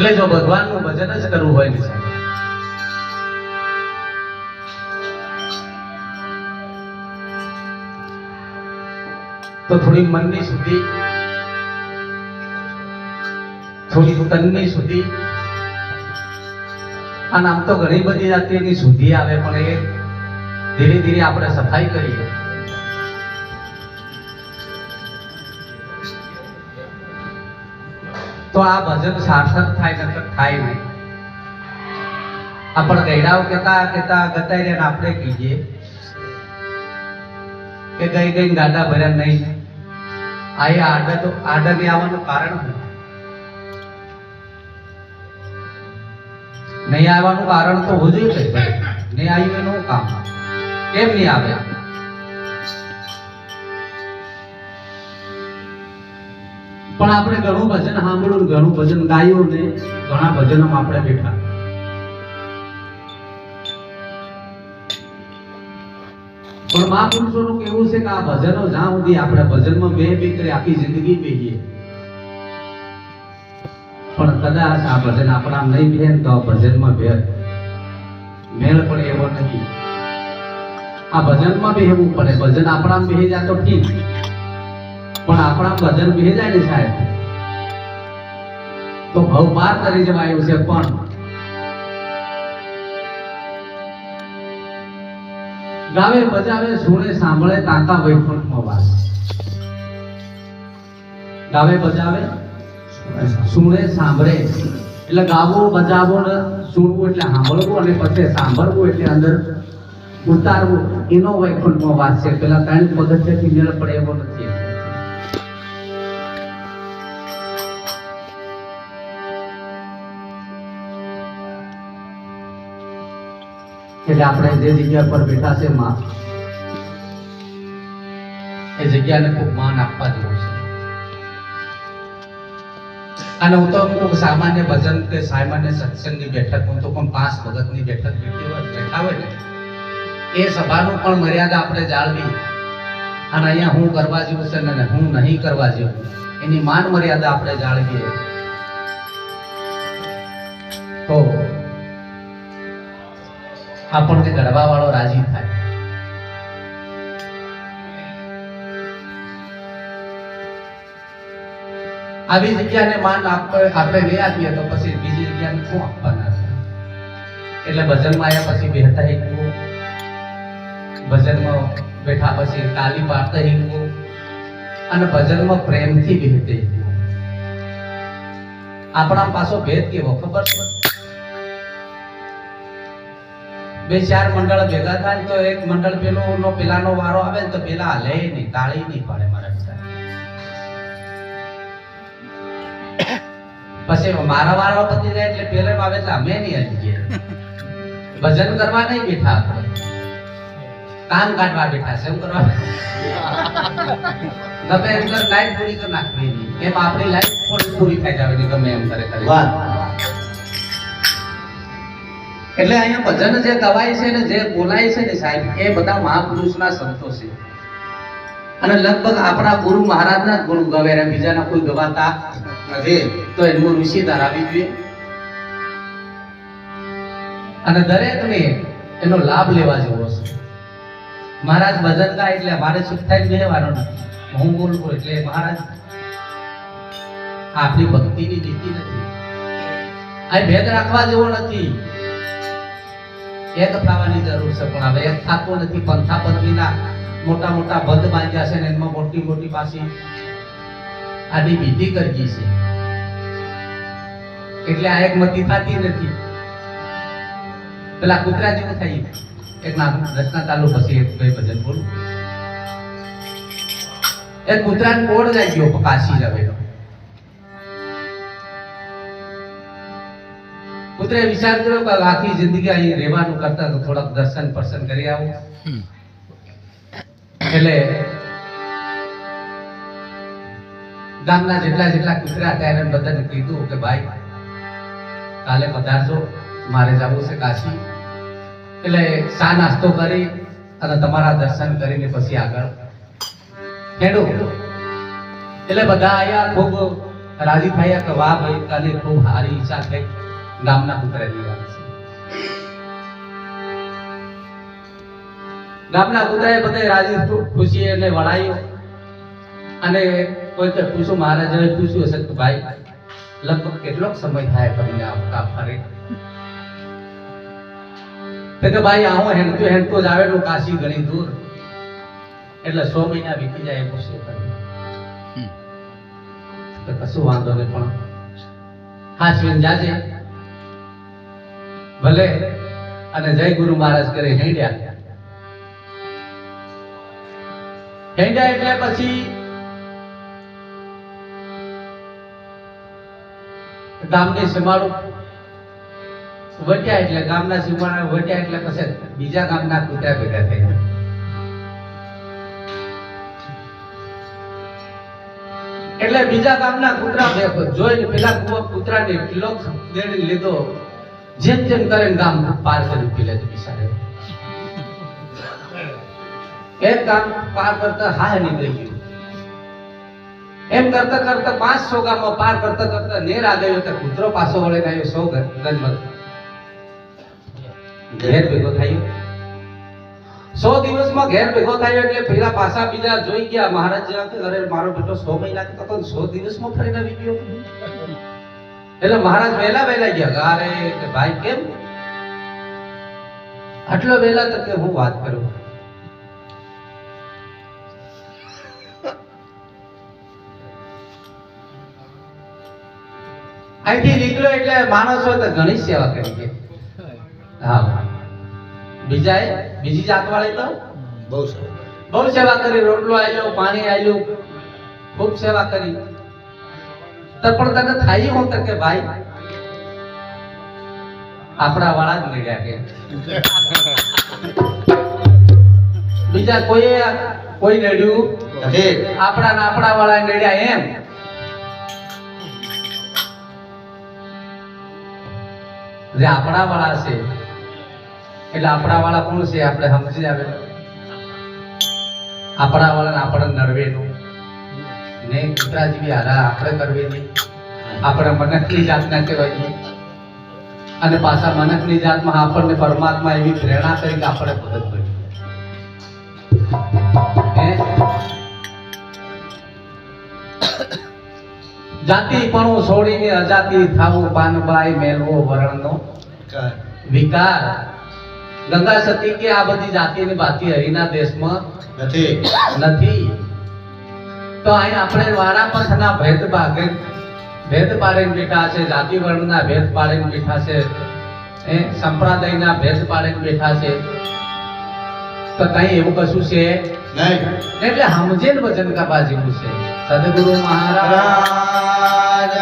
એટલે જો ભગવાનનું ભજન જ કરવું હોય ને તો થોડી મનની શુદ્ધિ, થોડી તનની શુદ્ધિ અને આમ તો ઘણી બધી જાતિની શુદ્ધિ આવે, પણ એ ધીરે ધીરે આપણે સફાઈ કરીએ. તો આ ભજન સાર્થક થાય નકર થાય નહીં. આપણ ગયડાઓ કહેતા કહેતા ગતાઈ રહ્યા આપણે કહીએ કે ગઈ ગઈ ગાડા ભર્યા નહીં. આ આડા તો આડા નહીં આવવાનું કારણ નહીં આવવાનું કારણ તો જોઈએ નહીં. આવ્યું એનું કામ. કેમ નહીં આવ્યા પણ આપણે ઘણું ભજન સાંભળ્યું ઘણું ભજન ગાયું ને ઘણા ભજનોમાં આપણે બેઠા. પણ મહાપુરુષોનું કેવું છે કે આ ભજનો જ્યાં સુધી આપણે ભજનમાં બે બે કરી આખી જિંદગી બેહીએ. પણ કદાચ આ ભજન આપણા નહીં બે તો ભજનમાં બે મેળ પણ એવો નથી. આ ભજનમાં બેહવું પડે. ભજન આપણા બેહી જાય તો ઠીક. પણ આપણા ભજન બે જાય ને સાહેબ. તો ભવ પાર કરી જવાયું છે પણ. ગાવે, બજાવે સુણે સાંભળે તાકા નો વાસ. ગાવે, બજાવે સુણે સાંભળે. એટલે ગાવું બજાવવું ને સુણવું એટલે સાંભળવું અને પછી સાંભળવું એટલે અંદર ઉતારવું. એનો વૈકુંઠમાં વાસ છે. પેલા ત્રણ પગથિયાથી મેળ પડે એવો નથી. એટલે આપણે જે જગ્યા પર બેઠા છે માં, એ જગ્યાને ખૂબ માન આપવા જેવું છે. અને હું તો અમુક સામાન્ય ભજન કે સામાન્ય સત્સંગની બેઠક હું તો પણ પાંચ ભગતની બેઠક બેઠી હોય, બેઠા હોય ને, એ સભાનું પણ મર્યાદા આપણે જાળવી. અને અહીંયા હું કરવા જેવું છે ને હું નહીં કરવા જેવું, એની માન મર્યાદા આપણે જાળવીએ. તો આપણને ઘડવા વાળો રાજી થાય. આવી જગ્યાને માન આપણે નહીં આપીએ તો પછી બીજી જગ્યાને શું આપવાના છે? એટલે ભજનમાં આવ્યા પછી બેહતા હિંકવું ભજનમાં બેઠા પછી તાલી પાડતા હિંકવું અને ભજનમાં પ્રેમથી બેહતે આપણા પાછો ભેદ કેવો, ખબર છે? બે ચાર મંડળ ભેગા થાય તો એક મંડળ પેલું નો પેલાનો વારો આવે તો પેલા હલે નહીં, તાળી નહીં પડે મારા પછી મારા વારો પતી જાય એટલે પેલે આવે એટલે અમે નહીં હલી ગયા. ભજન કરવા નહીં બેઠા આપણે. કામ કાઢવા બેઠા છે, એમ કરવા ગમે એમ કર લાઈટ પૂરી કરી નાખવી એમ આપણી પણ પૂરી થઈ જાવે ગમે એમ કરે. વાહ. એટલે અહીંયા ભજન જે ગવાય છે ને જે બોલાય છે ને સાહેબ, એ બધા મહાપુરુષના સંતો છે. અને લગભગ આપણા ગુરુ મહારાજના જ ગુણ ગવેરા બીજાના કોઈ ગવાતા નથી. તો એનું ઋષિ ધરાવી જોઈએ. અને દરેકને એનો લાભ લેવા જેવો છે. મહારાજ ભજન ગાય એટલે મારે થાય બેહવાનો નથી. હું બોલું એટલે મહારાજ આપણી ભક્તિની નીતિ નથી. આ ભેદ રાખવા જેવો નથી. એક થવાની જરૂર છે, પણ હવે એક થતો નથી, પંથા પદવીના મોટા મોટા બંધ બાંધ્યા છે ને એમાં મોટી મોટી પાછી આડી વિધિ કરજી છે. એટલે આ એક મતી થતી નથી. પેલા કુતરા જેવું થઈ એક નામ રચના ચાલુ, પછી એક ભાઈ ભજન બોલું. એક કુતરા કોડ જાય ગયો કાશી રવેલો. કૂતરે વિચાર કર્યો કે આખી જિંદગી અહીં રહેવાનું કરતા તો થોડાક દર્શન પર્શન કરી આવું. એટલે ગામના જેટલા જેટલા કુતરા હતા એને બધાને કીધું કે ભાઈ કાલે પધારજો મારે જવું છે કાશી. એટલે સા નાસ્તો કરી અને તમારા દર્શન કરીને પછી આગળ. ખેડું એટલે બધા આયા ખૂબ રાજી થયા કે વાહ ભાઈ કાલે ખૂબ સારી ઈચ્છા થઈ. ગામના કૂતરાની વાત છે ગામના કૂતરાએ બધે રાજી ખુશી એને વળાયો અને કોઈ તો પૂછું મહારાજાએ પૂછ્યું હશે કે ભાઈ લગભગ કેટલોક સમય થાય ફરીને આવતા ફરે તો ભાઈ આવો હેંડતું હેંડતું જ આવેલું કાશી ઘણી દૂર એટલે સો મહિના વીતી જાય એવું છે કશું વાંધો નહીં પણ હા શિવન જાજે ભલે. અને જય ગુરુ મહારાજ કરે હેંડ્યા. હેંડ્યા એટલે પછી ગામની સીમાડું વટ્યા એટલે ગામના સીમાડા વટ્યા એટલે પછી બીજા ગામના કૂતરા ભેગા થયા. એટલે બીજા ગામના કૂતરા જોઈને પેલા કૂતરાને કિલો દેડી લીધો. જેમ જેમ કરીને ગામ પાર કરી પીલે છે બિચારે. એક ગામ પાર કરતા હાય નીકળી ગયું. એમ કરતા કરતા પાંચસો ગામમાં પાર કરતા કરતા નેર આ ગયો તો કૂતરો પાછો વળે આવ્યો સો ગજમાં ઘેર ભેગો થયો. સો દિવસમાં ઘેર ભેગો થયો એટલે પેલા પાછા બીજા જોઈ ગયા, મહારાજ કે મારો બેટો સો મહિના તો સો દિવસમાં ફરીને આવી ગયો. એટલે મહારાજ વહેલા વહેલા ગયા. અરે કે ભાઈ કેમ? આટલો વહેલા તો કે હું વાત કરું? અહીંથી નીકળ્યો એટલે માણસો તો ઘણી સેવા કરી કે હા. બીજા બીજી જાત વાળી તો? બહુ સેવા બહુ સેવા કરી. રોટલો આવ્યો પાણી આવ્યું ખૂબ સેવા કરી. તો તને થાય હું તો કે ભાઈ? આપણા વાળા જ મળ્યા કે. બીજા કોઈ કોઈ નડ્યું? હે આપણા ને આપણા વાળા નડ્યા એમ. જે આપણા વાળા છે, એટલે આપણા વાળા કોણ છે? આપણે સમજી આવે. આપણા વાળાને આપણે નડવેનું ને હારા આપણે કરવી નહીં આપણે મનકની જાતના કહેવાય અને પાછા મનકની જાતમાં આપણને પરમાત્મા એવી પ્રેરણા કરી કે આપણે ભગત બની જાતિ પણ છોડીને અજાતિ થાવું પાનબાઈ મેલવો વરણનો વિકાર. ગંગા સતી કે આ બધી જાતિની બાતી હરિના દેશમાં નથી. નથી. તો અહીં આપણે પંથના ભેદ ભાગે ભેદ પાડીને બેઠા છે જાતિ વર્ણના ભેદ પાડીને બેઠા છે એ સંપ્રદાયના ભેદ પાડીને બેઠા છે. તો કઈ એવું કશું છે? નહીં. એટલે સમજે ને વચન કાપા જેવું છે. સદગુરુ મહારાજ